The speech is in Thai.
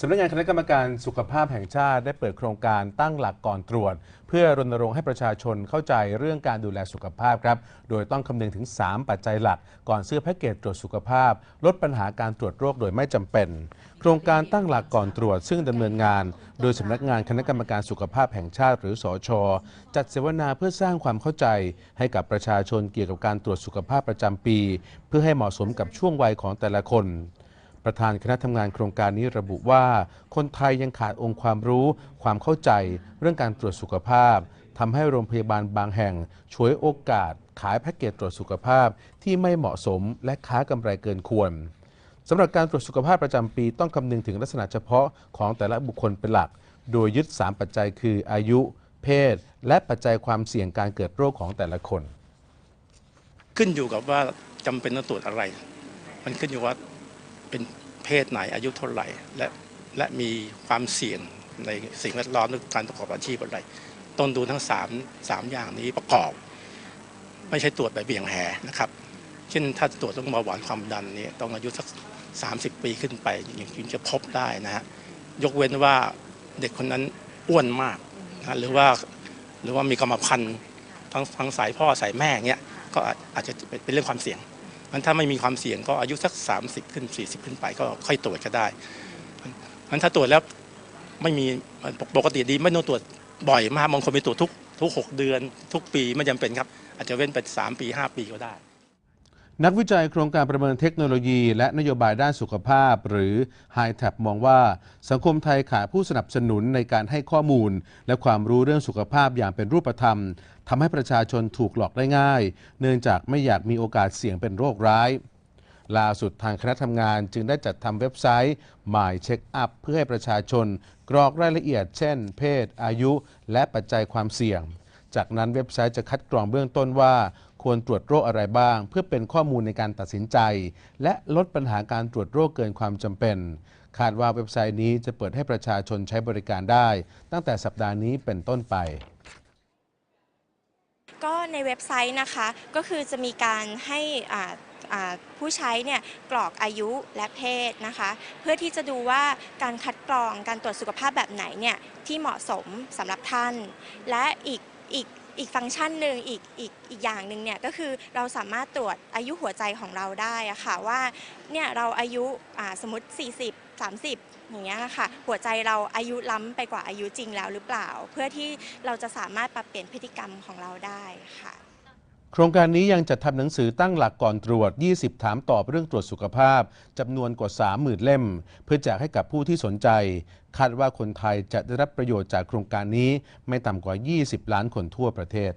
สำนักงานคณะกรรมการสุขภาพแห่งชาติได้เปิดโครงการตั้งหลักก่อนตรวจ เพื่อรณรงค์ให้ประชาชนเข้าใจเรื่องการดูแลสุขภาพครับ โดยต้องคำนึงถึง 3 ปัจจัยหลัก ก่อนซื้อแพ็กเกจตรวจสุขภาพ ลดปัญหาการตรวจโรคโดยไม่จำเป็น โครงการตั้งหลักก่อนตรวจ ซึ่งดำเนินงาน โดยสำนักงานคณะกรรมการสุขภาพแห่งชาติ หรือสอชจัดเสวนาเพื่อสร้างความเข้าใจ ให้กับประชาชนเกี่ยวกับการตรวจสุขภาพประจำปี เพื่อให้เหมาะสมกับช่วงวัยของแต่ละคน ประธานคณะทำงานโครงการนี้ระบุว่า คนไทยยังขาดองค์ความรู้ ความเข้าใจ เรื่องการตรวจสุขภาพทำให้โรงพยาบาลบางแห่งฉวยโอกาส ขายแพ็กเกจตรวจสุขภาพที่ไม่เหมาะสมและค้ากำไรเกินควรสำหรับการตรวจสุขภาพประจำปีต้องคำนึงถึงลักษณะเฉพาะของแต่ละบุคคลเป็นหลัก โดยยึด 3 ปัจจัยคืออายุ เพศ และปัจจัยความเสี่ยงการเกิดโรคของแต่ละคน ขึ้นอยู่กับว่าจำเป็นต้องตรวจอะไร มันขึ้นอยู่ว่า เป็นเพศไหนอายุเท่าไหร่ และและมีความเสี่ยงในสิ่งแวดล้อมหรือการประกอบอาชีพอะไรต้องดูทั้ง3 3อย่างนี้ประกอบ ไม่ใช่ตรวจแบบเบี่ยงแหนะครับเช่นถ้าตรวจเรื่องเบาหวานความดันนี่ต้องอายุสัก 30 ปีขึ้นไปถึงจะพบได้นะฮะยกเว้นว่าเด็กคนนั้นอ้วนมากนะหรือว่าหรือว่ามีกรรมพันธุ์ทั้งทั้งสายพ่อสายแม่เงี้ยก็อาจจะเป็นเรื่องความเสี่ยง มันถ้าไม่มีความเสี่ยงก็อายุสัก 30 ขึ้น 40 ขึ้นไปก็ค่อยตรวจก็ได้มันถ้าตรวจแล้วไม่มีปกติดีไม่ต้องตรวจบ่อยมากบางคนไปตรวจทุกทุก 6 เดือน ทุกปีไม่จำเป็นครับ อาจจะเว้นไป 3 ปี 5 ปีก็ได้ นักวิจัยโครงการประเมินเทคโนโลยีและนโยบายด้านสุขภาพ หรือ h i t a p มองว่า สังคมไทยขาดผู้สนับสนุนในการให้ข้อมูล และความรู้เรื่องสุขภาพอย่างเป็นรูปธรรมทำให้ประชาชนถูกหลอกได้ง่าย เนื่องจากไม่อยากมีโอกาสเสี่ยงเป็นโรคร้ายล่าสุดทางคณะทำงานจึงได้จัดทำเว็บไซต์ My Check Up เพื่อให้ประชาชน กรอกรายละเอียด เช่น เพศ อายุ และปัจจัยความเสี่ยง จากนั้นเว็บไซต์จะคัดกรองเบื้องต้นว่า ควรตรวจโรคอะไรบ้าง เพื่อเป็นข้อมูลในการตัดสินใจ และลดปัญหาการตรวจโรคเกินความจำเป็น คาดว่าเว็บไซต์นี้จะเปิดให้ประชาชนใช้บริการได้ ตั้งแต่สัปดาห์นี้เป็นต้นไปก็ในเว็บไซต์นะคะก็คือจะมีการให้ผู้ใช้เนี่ยกรอกอายุและเพศนะคะ เพื่อที่จะดูว่าการคัดกรองการตรวจสุขภาพแบบไหนเนี่ยที่เหมาะสมสำหรับท่าน และอีกอีก อีกฟังก์ชันหนึ่งอีกอีกอีกอย่างหนึ่งเนี่ยก็คือเราสามารถตรวจอายุหัวใจของเราได้อะค่ะว่าเนี่ยเราอายุสมมติ 40 30 อย่างเงี้ยค่ะ หัวใจเราอายุล้ำไปกว่าอายุจริงแล้วหรือเปล่า เพื่อที่เราจะสามารถปรับเปลี่ยนพฤติกรรมของเราได้ค่ะ โครงการนี้ยังจัดทำหนังสือตั้งหลักก่อนตรวจ 20 ถามตอบเรื่องตรวจสุขภาพจำนวนกว่า 30,000 เล่ม เพื่อแจกให้กับผู้ที่สนใจ คาดว่าคนไทยจะได้รับประโยชน์จากโครงการนี้ไม่ต่ำกว่า 20 ล้านคนทั่วประเทศ